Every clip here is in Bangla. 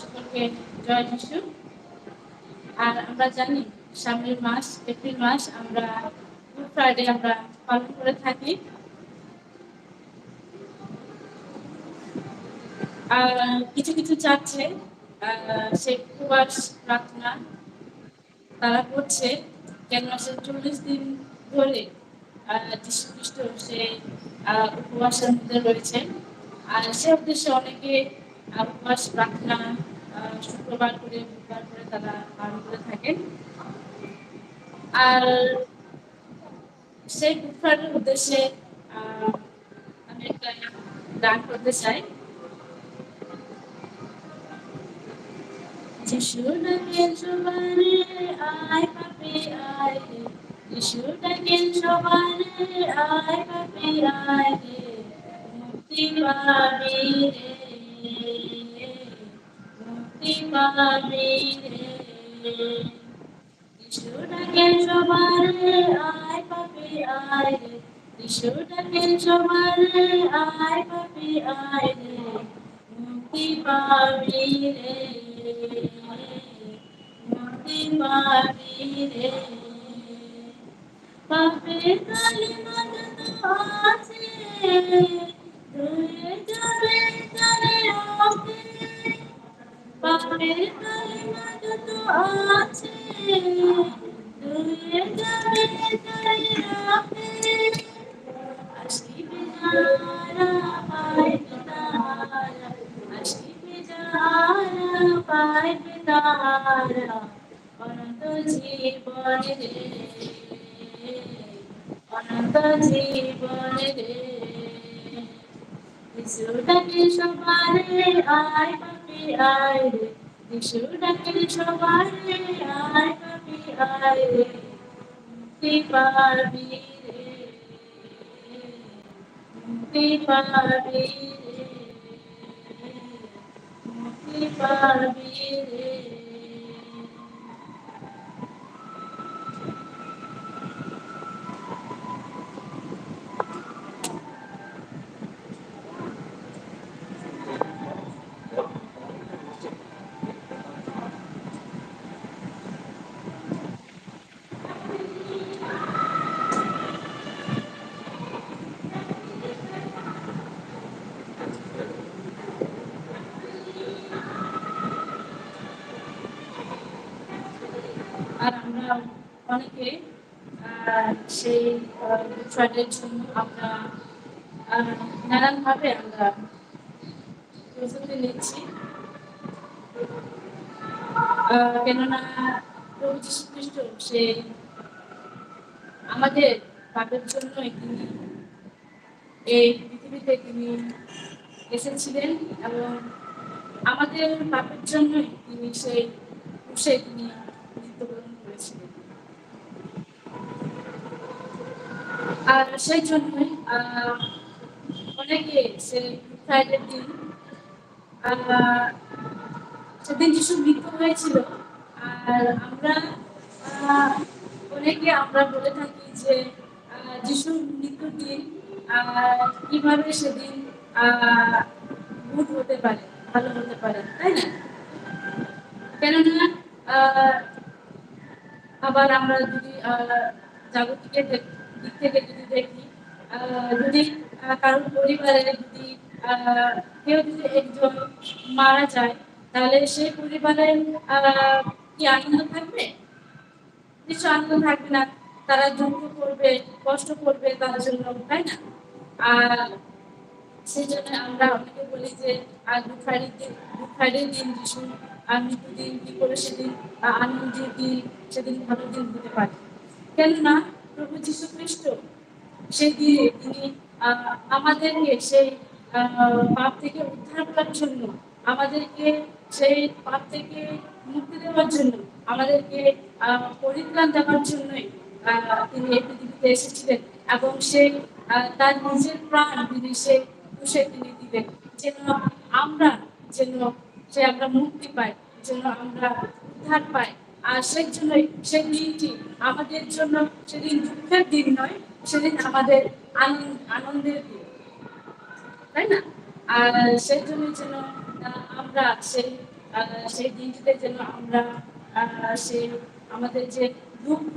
সকলকে জয় যিশু আর আমরা জানি সামনের মাস, এপ্রিল মাস, আমরা গুড ফ্রাইডে আমরা পালন করে থাকি। আর কিছু কিছু চাচ্ছে সেই উপবাস প্রার্থনা তারা করছে। কেন সে চল্লিশ দিন ধরে যীশু খ্রিস্ট সে উপবাসের মধ্যে রয়েছে। আর সে উদ্দেশ্যে অনেকে উপবাস প্রার্থনা শুক্রবার করে বুধবার করে তারা পালন করে থাকেন। আর সেই গুড উদ্দেশ্যে আমি একটা গান করতে চাই। যিশু ডাকেন সবারে আয় পাপে আয় রে। যিশু সবারে আয় পাপে আয় মুক্তি পাবি রে। মুক্তি পাবি রে যিশু ডাকেন সবারে আয় পাপে আয় রে যিশু ডাকেন সবারে পাপে আয় রে পাবি রে মুক্তি পাবি রে পাপের কালিমা যত আছে পাপের কালিমা যত আছে ধুয়ে যাবে তারে রক্তে আসিবে যারা পাইবে তারা আসিবে যারা পাইবে তারা অনন্ত জীবনে অনন্ত জীবনে ডাকে সবারে আয় পাপি আয় রে যিশু ডাকে সবারে আয় আয় পাবি পাবি রে মুক্তি পাবি রে আর আমরা অনেকে সেই ফ্রাইডের জন্য আমরা নানানভাবে আমরা প্রস্তুতি নিচ্ছি। কেননা প্রভু যীশু খ্রিস্ট সে আমাদের পাপের জন্য তিনি এই পৃথিবীতে তিনি এসেছিলেন এবং আমাদের পাপের জন্যই তিনি সেই ক্রুশে তিনি আর সেই জন্যই অনেকে সেই ফ্রাইডের দিন সেদিন মৃত্যু হয়েছিল। আর আমরা অনেকে আমরা বলে থাকি যে যিশুর মৃত্যুর দিন কীভাবে সেদিন গুড হতে পারে, ভালো হতে পারে, তাই না? কেননা আবার আমরা যদি জাগতিকের দিক থেকে যদি দেখি যদি কারোর পরিবারে যদি কেউ যদি একজন মারা যায়, তাহলে সেই পরিবারের কি আনন্দ থাকবে? কিছু আনন্দ থাকবে না। তারা দুঃখ করবে, কষ্ট করবে তার জন্য, তাই না? আর সেই জন্য আমরা অনেকে বলি যে দুঃখারির দিন দুঃখারির দিন যিশু মৃত্যু দিন কি করে সেদিন আনন্দের দিন সেদিন ভালো দিন হতে পারে? কেননা প্রভু যীশু খ্রিস্ট সেই তিনি আমাদেরকে সেই পাপ থেকে উদ্ধার করার জন্য, আমাদেরকে সেই পাপ থেকে মুক্তি দেওয়ার জন্য, আমাদেরকে পরিত্রাণ দেওয়ার জন্যই তিনি এই পৃথিবীতে এসেছিলেন এবং সেই তার নিজের প্রাণ তিনি সে খুশে তিনি দিলেন। যেন আমরা, যেন সে আমরা মুক্তি পাই, যেন আমরা উদ্ধার পাই আর সেই জন্যই সেই দিনটি আমাদের জন্য সেদিন দুঃখের দিন নয়, সেদিন আমাদের আনন্দের দিন। তাই না? আর সেই জন্য যেন আমরা সেই সেই দিনটিতে যেন আমরা সেই আমাদের যে দুঃখ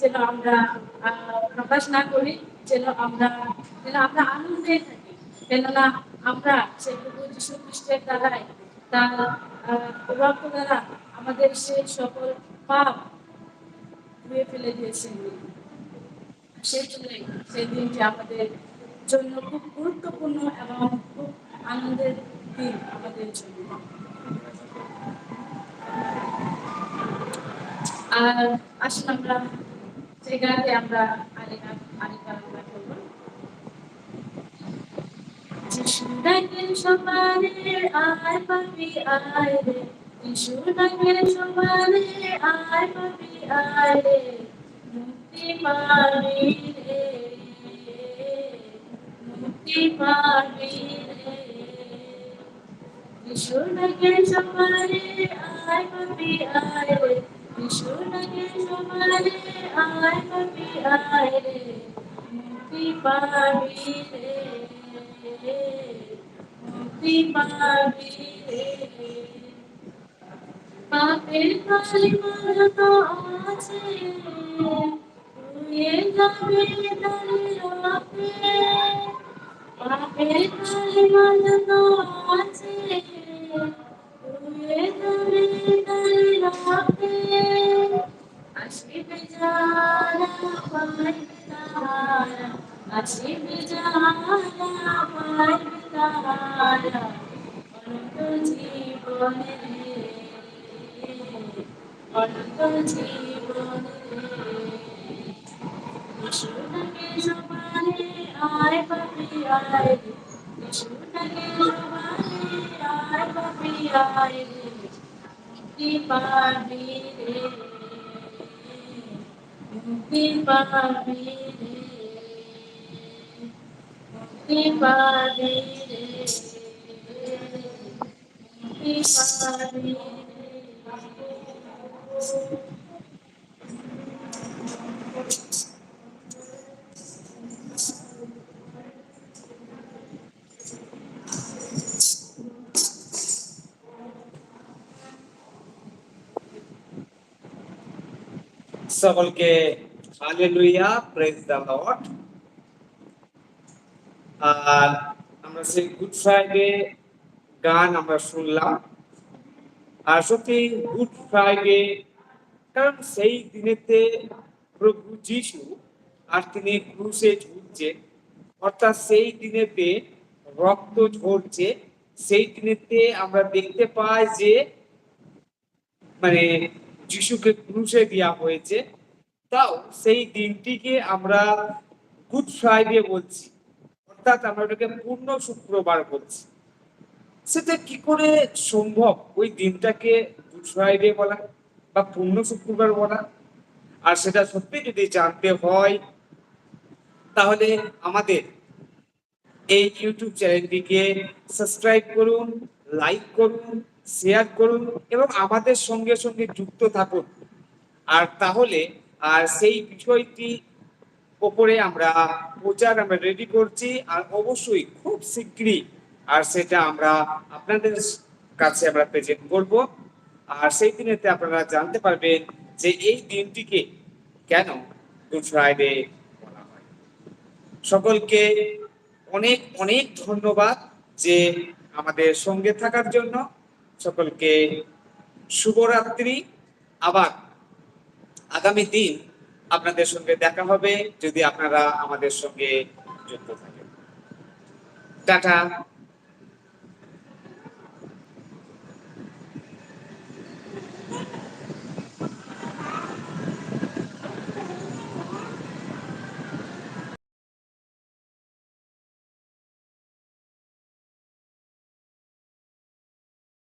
যেন আমরা প্রকাশ না করি, যেন আমরা যেন আমরা আনন্দে থাকি। কেননা আমরা সেই প্রভু যীশু খ্রিস্টের দ্বারাই তার রক্ত দ্বারা আমাদের সকল পাপ ধুয়ে ফেলে দিয়েছেন। সেই দিনটি আমাদের জন্য খুব গুরুত্বপূর্ণ এবং খুব আনন্দের দিন আমাদের জন্য। আর আসুন আমরা সেই গানটি আমরা আরেকা আরেকা আমরা করব যিশু ডাকেন সবারে আয় পাপি আয় রে। যিশু ডাকেন সবারে আয় পাপি আয় রে। মুক্তি পাবি রে। মুক্তি পাবি রে। যিশু ডাকেন সবারে আয় পাপি আয় রে। যিশু ডাকেন সবারে আয় পাপি আয় রে। মুক্তি পাবি রে। পাপের কালিমার তো আছে ধুয়ে যাবে রক্তে পাপের কালিমার তো আছে ধুয়ে যাবে রক্তে আসিবে যারা পাইবে তারা আসিবে যারা অনন্ত জীবনে সবারে আয় পাপি আয় যিশুটাকে সবারে আয় পাপি আয় মুক্তি পাবি রে মুক্তি পাবি রে মুক্তি পাবি রে সকলকে হালেলুয়া প্রেজ দ্য লর্ড আর আমরা সেই গুড ফ্রাইডে গান আমরা শুনলাম। আর সত্যি গুড ফ্রাইডে, কারণ সেই দিনেতে প্রভু যিশু আর তিনি ক্রুশে ঝুলছে, অর্থাৎ সেই দিনেতে রক্ত ঝরছে, সেই দিনেতে আমরা দেখতে পাই যে মানে যিশুকে ক্রুশে দেওয়া হয়েছে। তাও সেই দিনটিকে আমরা গুড ফ্রাইডে বলছি, অর্থাৎ আমরা ওটাকে পূর্ণ শুক্রবার বলছি। সেটা কি করে সম্ভব? ওই দিনটাকে গুড ফ্রাইডে বলা বা পূর্ণ শুক্রবার বলা। আর সেটা সত্যি যদি জানতে হয়, তাহলে আমাদের এই ইউটিউব চ্যানেলটিকে সাবস্ক্রাইব করুন, লাইক করুন, শেয়ার করুন এবং আমাদের সঙ্গে সঙ্গে যুক্ত থাকুন। আর তাহলে, আর সেই বিষয়টি ওপরে আমরা প্রচার আমরা রেডি করছি। আর অবশ্যই খুব শীঘ্রই আর সেটা আমরা আপনাদের কাছে আমরা প্রেজেন্ট করব। আর সেই দিনেতে আপনারা জানতে পারবেন যে এই দিনটিকে কেন গুড ফ্রাইডে বলা হয়। সকলকে অনেক অনেক ধন্যবাদ যে আমাদের সঙ্গে থাকার জন্য। সকলকে শুভরাত্রি। আবার আগামী দিন আপনাদের সঙ্গে দেখা হবে যদি আপনারা আমাদের সঙ্গে যুক্ত থাকেন। টাটা।